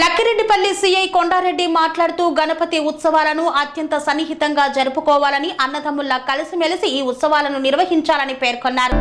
Lakkireddipalli CI Kondareddy మాట్లాడుతూ గణపతి ఉత్సవాలను అత్యంత సన్నిహితంగా జరుపుకోవాలని అన్నదమ్ముల్లా కలిసిమెలిసి ఈ ఉత్సవాలను నిర్వహించాలని పేర్కొన్నారు.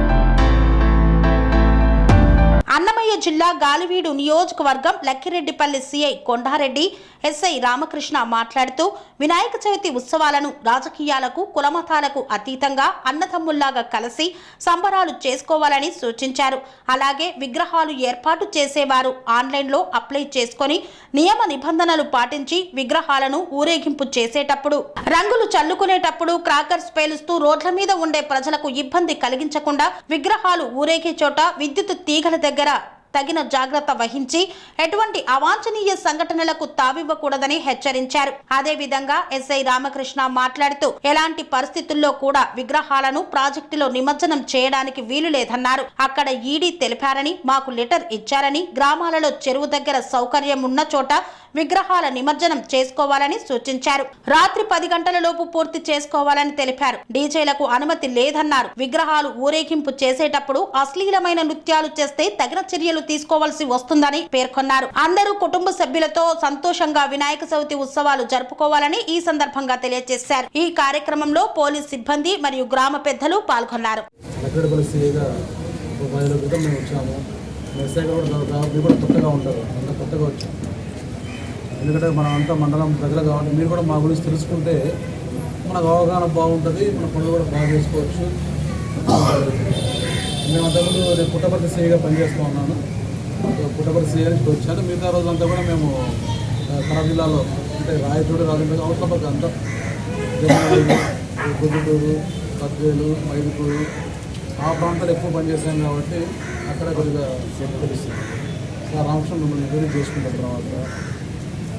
అన్నమయ్య జిల్లా గాలివీడు నియోజకవర్గం లక్కిరెడ్డిపల్లి సిఐ కొండారెడ్డి ఎస్ఐ రామకృష్ణ మాట్లాడుతూ వినాయక చవితి ఉత్సవాలను రాజకీయాలకు కులమతాలకు అతీతంగా అన్నదమ్ముల్లాగా కలిసి సంబరాలు చేసుకోవాలని సూచించారు. అలాగే విగ్రహాలు ఏర్పాటు చేసేవారు ఆన్లైన్లో అప్లై చేసుకొని నియమ నిబంధనలు పాటించి విగ్రహాలను ఊరేగింపు చేసేటప్పుడు రంగులు చల్లుకునేటప్పుడు క్రాకర్స్ పేలుస్తూ రోడ్ల మీద ఉండే ప్రజలకు ఇబ్బంది కలిగించకుండా విగ్రహాలు ఊరేగే చోట విద్యుత్ తీగల దగ్గర ನಗರ తగిన జాగ్రత్త వహించి ఎటువంటి అవాంఛనీయ సంఘటనలకు తావివ్వకూడదని హెచ్చరించారు. అదేవిధంగా ఎస్ఐ రామకృష్ణ మాట్లాడుతూ ఎలాంటి పరిస్థితుల్లో కూడా విగ్రహాలను ప్రాజెక్టులో నిమజ్జనం చేయడానికి వీలు లేదన్నారు. అక్కడ ఈడీ తెలిపారని మాకు లెటర్ ఇచ్చారని గ్రామాలలో చెరువు దగ్గర సౌకర్యం ఉన్న చోట విగ్రహాల నిమజ్జనం చేసుకోవాలని సూచించారు. రాత్రి పది గంటల లోపు పూర్తి చేసుకోవాలని తెలిపారు. డీజేలకు అనుమతి లేదన్నారు. విగ్రహాలు ఊరేగింపు చేసేటప్పుడు అశ్లీలమైన నృత్యాలు చేస్తే తగిన చర్యలు తీసుకోవాల్సి వస్తుందని పేర్కొన్నారు. అందరూ కుటుంబ సభ్యులతో సంతోషంగా వినాయక చవితి ఉత్సవాలు జరుపుకోవాలని ఈ సందర్భంగా తెలియజేశారు. ఈ కార్యక్రమంలో పోలీస్ సిబ్బంది మరియు గ్రామ పెద్దలు పాల్గొన్నారు. ఎందుకంటే మనం అంతా మండలం ప్రజలు కాబట్టి మీరు కూడా మా గురించి తెలుసుకుంటే మనకు అవగాహన బాగుంటుంది మన పనులు కూడా బాగా చేసుకోవచ్చు. మేము అంతకుముందు నేను పుట్టపర్తి సీఏగా పనిచేస్తూ ఉన్నాను. పుట్టపర్తి సీఏ వచ్చాను మిగతా రోజులంతా కూడా మేము ఆ, కడప జిల్లాలో అంటే రాయచూడు రాజంపేట అవసరం అంతా జగన్ గుడ్డూరు కద్వేలు మైదుకూరు ఆ ప్రాంతాలు ఎక్కువ పనిచేశాను కాబట్టి అక్కడ కొద్దిగా తెలుస్తుంది సార్ రామకృష్ణ మిమ్మల్ని ఎంక్వైరీ చేసుకున్న తర్వాత.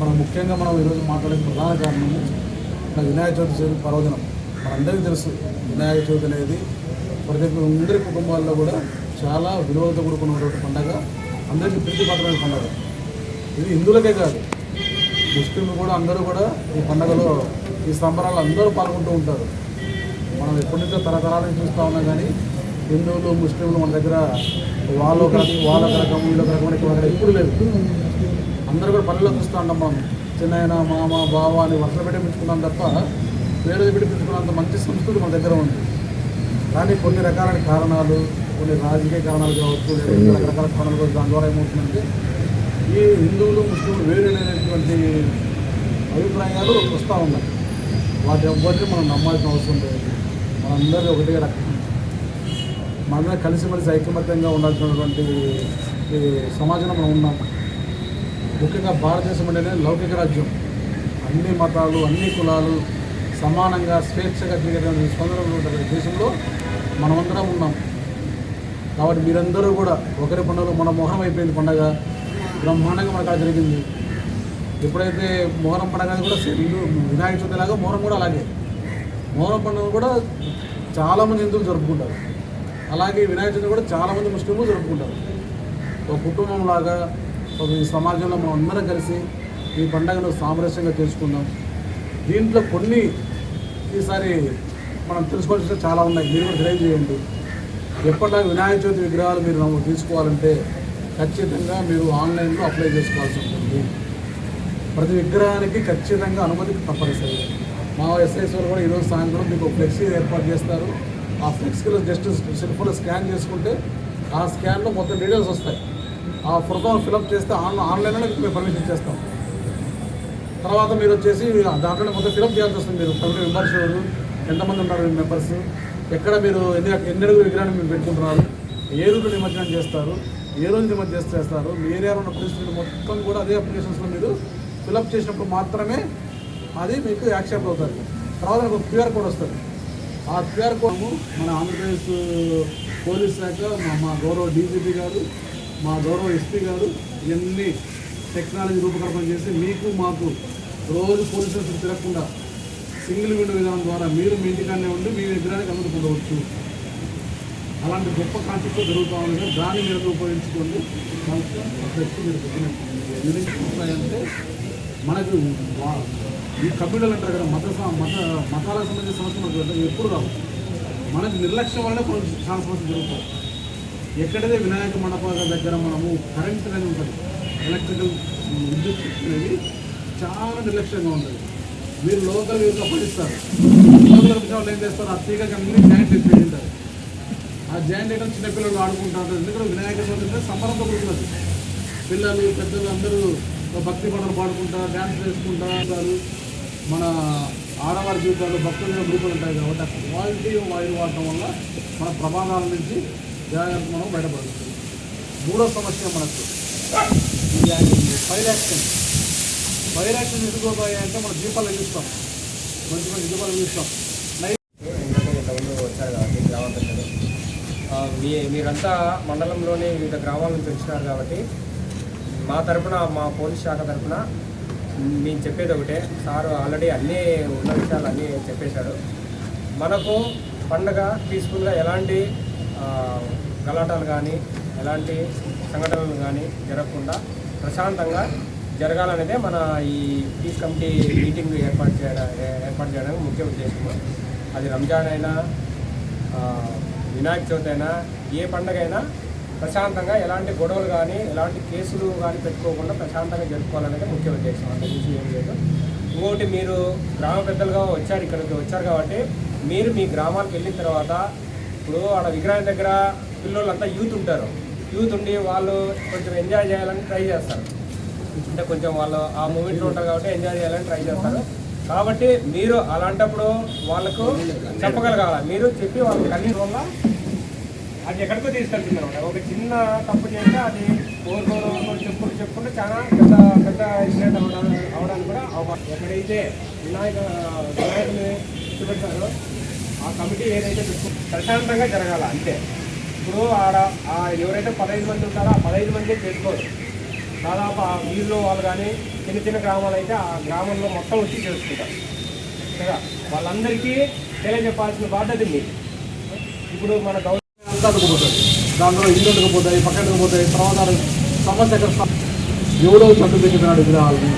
మనం ముఖ్యంగా మనం ఈరోజు మాట్లాడే ప్రధాన కారణం మన వినాయక చవితి చేసిన పర్వదినం. మనందరికీ తెలుసు వినాయక చవితి అనేది ప్రతి అందరి కుటుంబాల్లో కూడా చాలా విలువలతో కూడుకున్నటువంటి పండగ. అందరికీ ప్రీతిపాత్రమైన పండుగ ఇది హిందువులకే కాదు. ముస్లింలు కూడా అందరూ కూడా ఈ పండుగలో ఈ సంబరాలు అందరూ పాల్గొంటూ ఉంటారు. మనం ఎప్పటి నుంచో తరతరాల నుంచి చూస్తూ ఉన్నా కానీ హిందువులు ముస్లింలు మన దగ్గర వాళ్ళు ఒక రకం వాళ్ళ ఒక రకం వీళ్ళ ఒక రకం ఇక్కడ ఎప్పుడు లేదు. అందరూ కూడా పల్లెలో చూస్తూ ఉంటాం మనం. చిన్నయన మామ బావ అని వరుసలు పెట్టి పెంచుకున్నాం తప్ప పేరు పెట్టి పెంచుకున్నంత మంచి సంస్కృతి మన దగ్గర ఉంది. కానీ కొన్ని రకాలైన కారణాలు కొన్ని రాజకీయ కారణాలు కావచ్చు రకరకాల కారణాలు కావచ్చు దాని ద్వారా ఏమవుతుందంటే ఈ హిందువులు ముస్లింలు వేరేటువంటి అభిప్రాయాలు వస్తూ ఉన్నాయి. వాటి ఎవ్వరిని మనం నమ్మాల్సిన అవసరం లేదు. మనందరూ ఒకటిగా రకం మనందరం కలిసిమెలిసి ఐకమత్యంగా ఉండాల్సినటువంటి ఈ సమాజంలో మనం ఉన్నాం. ముఖ్యంగా భారతదేశం అంటేనే లౌకిక రాజ్యం. అన్ని మతాలు అన్ని కులాలు సమానంగా స్వేచ్ఛగా తిరిగేటువంటి స్వతంత్రం ఉన్న దేశంలో మనమందరం ఉన్నాం. కాబట్టి మీరందరూ కూడా ఒకరి పండుగలో మన మొహరం అయిపోయింది పండగ. బ్రహ్మాండంగా మనకు అది జరిగింది. ఎప్పుడైతే మొహరం పండగ కూడా హిందూ వినాయక చవితి లాగా మొహరం కూడా అలాగే. మొహరం పండుగ కూడా చాలామంది హిందువులు జరుపుకుంటారు. అలాగే వినాయక చవితి కూడా చాలామంది ముస్లింలు జరుపుకుంటారు. ఒక కుటుంబం లాగా ఒక ఈ సమాజంలో మనం అందరం కలిసి ఈ పండుగను సామరస్యంగా చేసుకుందాం. దీంట్లో కొన్ని ఈసారి మనం తెలుసుకోవాల్సిన చాలా ఉన్నాయి. మీరు కూడా తెలియజేయండి. ఎప్పటిలాగా వినాయక చవితి విగ్రహాలు మీరు నమ్మ తీసుకోవాలంటే ఖచ్చితంగా మీరు ఆన్లైన్లో అప్లై చేసుకోవాల్సి ఉంటుంది. ప్రతి విగ్రహానికి ఖచ్చితంగా అనుమతి తప్పనిసరి. మా ఎస్ఐస్ వాళ్ళు కూడా ఈరోజు సాయంత్రం మీకు ఫ్లెక్సీ ఏర్పాటు చేస్తారు. ఆ ఫ్లెక్సీలో జస్ట్ సెల్ఫోన్లో స్కాన్ చేసుకుంటే ఆ స్కాన్లో మొత్తం డీటెయిల్స్ వస్తాయి. ఆ ఫోటో ఫిలప్ చేస్తే ఆన్ ఆన్లైన్లో మేము పర్మిషన్ ఇచ్చేస్తాం. తర్వాత మీరు వచ్చేసి దాంట్లో మొత్తం ఫిలప్ చేయాల్సి వస్తుంది. మీరు కమిటీ మెంబర్స్ ఎంతమంది ఉన్నారు? మెంబర్స్? ఎక్కడ మీరు ఎన్ని ఎన్ని అడుగు విగ్రహాన్ని మీరు పెట్టుకుంటున్నారు? ఏ రోజు నిమజ్జనం చేస్తారు? ఏ రోజు నిమజ్జనం చేస్తారు? మీ ఏరియాలో ఉన్న పరిస్థితులు మొత్తం కూడా అదే అప్లికేషన్స్లో మీరు ఫిలప్ చేసినప్పుడు మాత్రమే అది మీకు యాక్సెప్ట్ అవుతుంది. తర్వాత ఒక క్యూఆర్ కోడ్ వస్తుంది. ఆ క్యూఆర్ కోడ్ మన ఆంధ్రప్రదేశ్ పోలీస్ శాఖ మా మా గౌరవ డీజీపీ గారు మా గౌరవ ఎస్పీ గారు ఇవన్నీ టెక్నాలజీ రూపకల్పన చేసి మీకు మాకు రోజు పోలీస్ స్టేషన్ తిరగకుండా సింగిల్ విండో విధానం ద్వారా మీరు మీ ఇంటికాడనే ఉండి మీ విగ్రహానికి అనుమతి పొందవచ్చు. అలాంటి గొప్ప కాన్సెప్ట్ జరుగుతూ ఉంది కదా, దాన్ని మీరు ఉపయోగించుకోండి. దాంట్లో మీరు చెప్పినట్టు మనకు ఈ కమ్యూనల్ అంటారు కదా మత మత మతాలకు సంబంధించిన సమస్యలు మనకు ఎప్పుడు రావు. మనకు నిర్లక్ష్యం వల్లనే కొన్ని చాలా సమస్యలు జరుగుతాయి. ఎక్కడైతే వినాయక మండపాల దగ్గర మనము కరెంట్ అనేది ఉంటుంది ఎలక్ట్రికల్ విద్యుత్ అనేది చాలా నిర్లక్ష్యంగా ఉంటుంది. మీరు లోకల్ యూజ్ పడిస్తారు లోకల్ విషయాలు ఏం చేస్తారు? ఆ తీగ జాయింట్ ఎత్తి ఉంటారు. ఆ జాయింట్ అయితే చిన్నపిల్లలు ఆడుకుంటారు ఎందుకంటే వినాయక చవితి అంటే సంబరంతో కూడుకున్నది. పిల్లలు పెద్దలు అందరూ భక్తి పాటలు పాడుకుంటా డ్యాన్స్ వేసుకుంటా ఉంటారు. మన ఆడవారి జీవితాలు భక్తుల గ్రూపులు ఉంటాయి కాబట్టి ఆ క్వాలిటీ వాయువు వాడటం వల్ల మన ప్రమాదాల నుంచి జాగ్రత్త మనం బయటపడుతుంది మూడో సమస్య మనకు. ఫైర్ యాక్సిడెంట్ ఫైర్ యాక్షన్ అంటే మనం దీపాలు చూస్తాం మంచి మంచి దీపాలు చూస్తాం వచ్చారు మీ మీరంతా మండలంలోని వివిధ గ్రామాల నుంచి వచ్చినారు కాబట్టి మా తరపున మా పోలీస్ శాఖ తరఫున మేము చెప్పేది ఒకటే. సారు ఆల్రెడీ అన్నీ ఉన్న విషయాలు అన్నీ చెప్పేశారు. మనకు పండగ పీస్ఫుల్గా ఎలాంటి గలాటాలు కానీ ఎలాంటి సంఘటనలు కానీ జరగకుండా ప్రశాంతంగా జరగాలనేదే మన ఈ పీస్ కమిటీ మీటింగ్ ఏర్పాటు చేయడం ఏర్పాటు చేయడానికి ముఖ్య ఉద్దేశము అది రంజాన్ అయినా వినాయక చవితి అయినా ఏ పండగ అయినా ప్రశాంతంగా ఎలాంటి గొడవలు కానీ ఎలాంటి కేసులు కానీ పెట్టుకోకుండా ప్రశాంతంగా జరుపుకోవాలనేది ముఖ్య ఉద్దేశం. అంత నుంచి ఏం లేదు. ఇంకోటి మీరు గ్రామ పెద్దలుగా వచ్చారు ఇక్కడికి వచ్చారు కాబట్టి మీరు మీ గ్రామాలకు వెళ్ళిన తర్వాత ఇప్పుడు ఆడ విగ్రహం దగ్గర పిల్లలంతా యూత్ ఉంటారు. యూత్ ఉండి వాళ్ళు కొంచెం ఎంజాయ్ చేయాలని ట్రై చేస్తారు. అంటే కొంచెం వాళ్ళు ఆ మూమెంట్లో ఉంటారు కాబట్టి ఎంజాయ్ చేయాలని ట్రై చేస్తారు. కాబట్టి మీరు అలాంటప్పుడు వాళ్ళకు చెప్పగలగాల. మీరు చెప్పి వాళ్ళకి అన్ని వల్ల అది ఎక్కడికో తీసుకెళ్తున్నారు ఒక చిన్న తప్పు చేస్తే అది కోరుకోరు చెప్పుకుంటూ చెప్పుకుంటే చాలా పెద్ద పెద్ద ఇన్సిడెంట్ అవడానికి అవడానికి కూడా అవకాశం. ఎక్కడైతే వినాయక వినాయకుని చూపెడతారో ఆ కమిటీ ఏదైతే ప్రశాంతంగా జరగాల అంతే. ఇప్పుడు ఆడ ఎవరైతే పదహైదు మంది ఉంటారో ఆ పదహైదు మంది చేసుకోరు. దాదాపు ఆ వీళ్ళు వాళ్ళు కానీ చిన్న చిన్న గ్రామాలు అయితే ఆ గ్రామంలో మొత్తం వచ్చి చేసుకుంటారు. కదా? వాళ్ళందరికీ తెలియజెప్పాల్సిన బాధ్యత మీకు ఇప్పుడు మన గవర్నమెంట్ అంతా అడుగుపోతుంది దాంట్లో ఇల్లు అడుగుపోతాయి పక్కన పోతాయి తర్వాత సమస్య ఎవడో చట్టు పెట్టినాడు విగ్రహాలని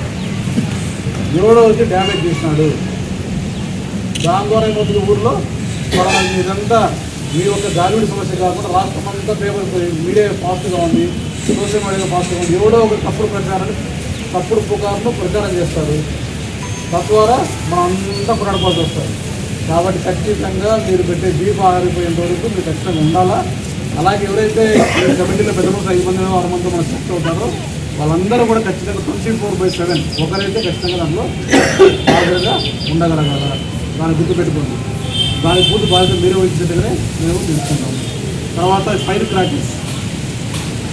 ఎవడో వచ్చి డ్యామేజ్ చేసినాడు. దాని ద్వారా ఏమవుతుంది ఊర్లో? మనం ఇదంతా మీ యొక్క గాలిడి సమస్య కాకుండా రాష్ట్రం అంతా పేపర్ మీడియా ఫాస్ట్గా ఉంది. సోషల్ మీడియా ఫాస్ట్గా ఎవడో ఒక తప్పుడు ప్రచారాన్ని తప్పుడు పుకార్లు ప్రచారం చేస్తారు తద్వారా మనం అంతా కొనడపాల్సి వస్తుంది కాబట్టి ఖచ్చితంగా మీరు పెట్టే దీపం ఆరిపోయేంత వరకు మీరు ఖచ్చితంగా ఉండాలా? అలాగే ఎవరైతే కమిటీలో పెద్ద మంది ఐదు మంది ఆరు మంది మనకు సెలెక్ట్ అవుతారో వాళ్ళందరూ కూడా ఖచ్చితంగా ట్వంటీ ఫోర్ బై సెవెన్ ఒకరైతే ఖచ్చితంగా దాంట్లో హాజరుగా ఉండగలగాల? దాన్ని గుర్తుపెట్టుకోండి దాని పూర్తి బాధ్యత మీరే వహించినట్టుగానే మేము తెలుసుకుంటాము తర్వాత fire practice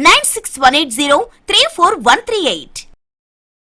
Nine six one eight zero three four one three eight